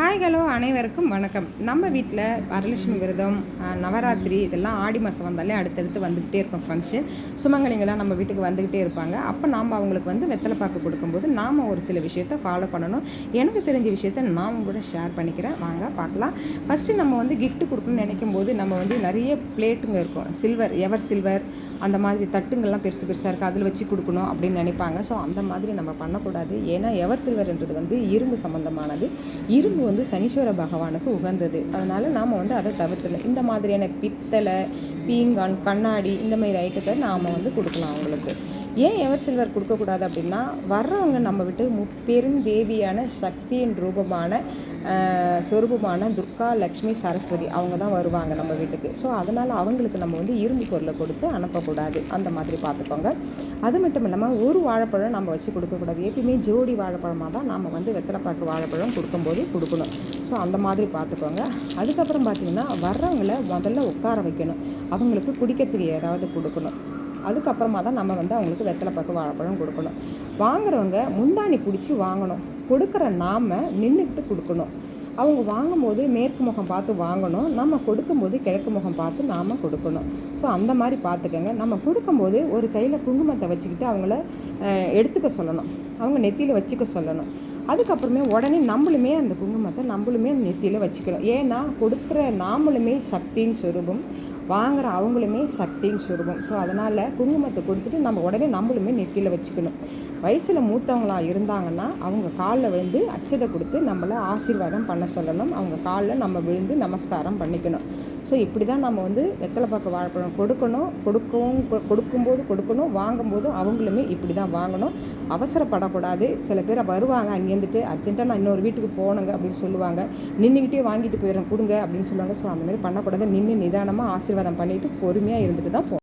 Hi hello அனைவருக்கும் வணக்கம். நம்ம வீட்டில் வரலட்சுமி விரதம் நவராத்திரி இதெல்லாம் ஆடி மாதம் வந்தாலே அடுத்தடுத்து வந்துக்கிட்டே இருக்கும் ஃபங்க்ஷன் சுமங்கலிங்கெல்லாம் நம்ம வீட்டுக்கு வந்துக்கிட்டே இருப்பாங்க. அப்போ நாம் அவங்களுக்கு வந்து வெத்தலை பாக்கு கொடுக்கும்போது நாம் ஒரு சில விஷயத்த ஃபாலோ பண்ணணும். எனக்கு தெரிஞ்ச விஷயத்த நான் கூட ஷேர் பண்ணிக்கிறேன். வாங்க பார்க்கலாம். ஃபஸ்ட்டு நம்ம வந்து கிஃப்ட் கொடுக்கணும்னு நினைக்கும் போது நம்ம வந்து நிறைய பிளேட்டுங்க இருக்கும். சில்வர் எவர் சில்வர் அந்த மாதிரி தட்டுங்கள்லாம் பெருசு பெருசாக இருக்குது அதில் வச்சு கொடுக்கணும் அப்படின்னு நினைப்பாங்க. ஸோ அந்த மாதிரி நம்ம பண்ணக்கூடாது. ஏன்னா எவர் சில்வர்ன்றது வந்து இரும்பு சம்மந்தமானது இரும்பு வந்து சனீஸ்வர பகவானுக்கு உகந்தது. அதனால் நாம் வந்து அதை தவிர்த்துடணும். இந்த மாதிரியான பித்தளை பீங்கான் கண்ணாடி இந்த மாதிரி ஐட்டத்தை நாம் வந்து கொடுக்கலாம் அவங்களுக்கு. ஏன் எவர் சில்வர் கொடுக்கக்கூடாது அப்படின்னா வர்றவங்க நம்ம விட்டு முப்பெரும் தேவியான சக்தியின் ரூபமான சொரூபமான துர்கா லக்ஷ்மி சரஸ்வதி அவங்க தான் வருவாங்க நம்ம வீட்டுக்கு. ஸோ அதனால் அவங்களுக்கு நம்ம வந்து இரும்பு பொருளை கொடுத்து அனுப்பக்கூடாது. அந்த மாதிரி பார்த்துக்கோங்க. அது மட்டும் இல்லாமல் ஒரு வாழைப்பழம் நம்ம வச்சு கொடுக்கக்கூடாது. எப்பயுமே ஜோடி வாழைப்பழமாக தான் நம்ம வந்து வெத்தலைப்பாக்கு வாழைப்பழம் கொடுக்கும்போது கொடுக்கணும். ஸோ அந்த மாதிரி பார்த்துக்கோங்க. அதுக்கப்புறம் பார்த்தீங்கன்னா வர்றவங்கள முதல்ல உட்கார வைக்கணும். அவங்களுக்கு குடிக்கிறதுக்கு ஏதாவது கொடுக்கணும். அதுக்கப்புறமா தான் நம்ம வந்து அவங்களுக்கு வெத்தலை பாக்கு வாழைப்பழம் கொடுக்கணும். வாங்குறவங்க முந்தாணி பிடிச்சி வாங்கணும். கொடுக்குற நாம் நின்றுக்கிட்டு கொடுக்கணும். அவங்க வாங்கும்போது மேற்கு முகம் பார்த்து வாங்கணும். நம்ம கொடுக்கும்போது கிழக்கு முகம் பார்த்து நாம் கொடுக்கணும். ஸோ அந்த மாதிரி பார்த்துக்கோங்க. நம்ம கொடுக்கும்போது ஒரு கையில் குங்குமத்தை வச்சுக்கிட்டு அவங்கள எடுத்துக்க சொல்லணும். அவங்க நெத்தியில் வச்சுக்க சொல்லணும். அதுக்கப்புறமே உடனே நம்மளுமே அந்த குங்குமத்தை நம்மளுமே நெத்தியில் வச்சுக்கணும். ஏன்னா கொடுக்குற நாமளுமே சக்தியின் சொரூபம். வாங்குகிற அவங்களுமே சக்தின்னு சுருகும் ஸோ அதனால் குங்குமத்தை கொடுத்துட்டு நம்ம உடனே நம்மளுமே நெத்தியில் வச்சுக்கணும். வயசில் மூத்தவங்களாக இருந்தாங்கன்னா அவங்க காலில் விழுந்து அச்சதை கொடுத்து நம்மளை ஆசீர்வாதம் பண்ண சொல்லணும். அவங்க காலில் நம்ம விழுந்து நமஸ்காரம் பண்ணிக்கணும். ஸோ இப்படி தான் நம்ம வந்து வெத்தலை பக்கம் வாழைப்பழம் கொடுக்கணும். கொடுக்கவும் கொ- கொடுக்கும்போது கொடுக்கணும். வாங்கும்போதும் அவங்களுமே இப்படி தான் வாங்கணும். அவசரப்படக்கூடாது. சில பேர் வருவாங்க அங்கேருந்துட்டு அர்ஜென்ட்டாக நான் இன்னொரு வீட்டுக்கு போகணுங்க அப்படின்னு சொல்லுவாங்க. நின்றுக்கிட்டே வாங்கிட்டு போயிடுறேன் கொடுங்க அப்படின்னு சொல்லுவாங்க. ஸோ அந்த மாதிரி பண்ணக்கூடாது. நின்று நிதானமாக ஆசீர்வாதம் பண்ணிட்டு பொறுமையாக இருந்துட்டு தான் போ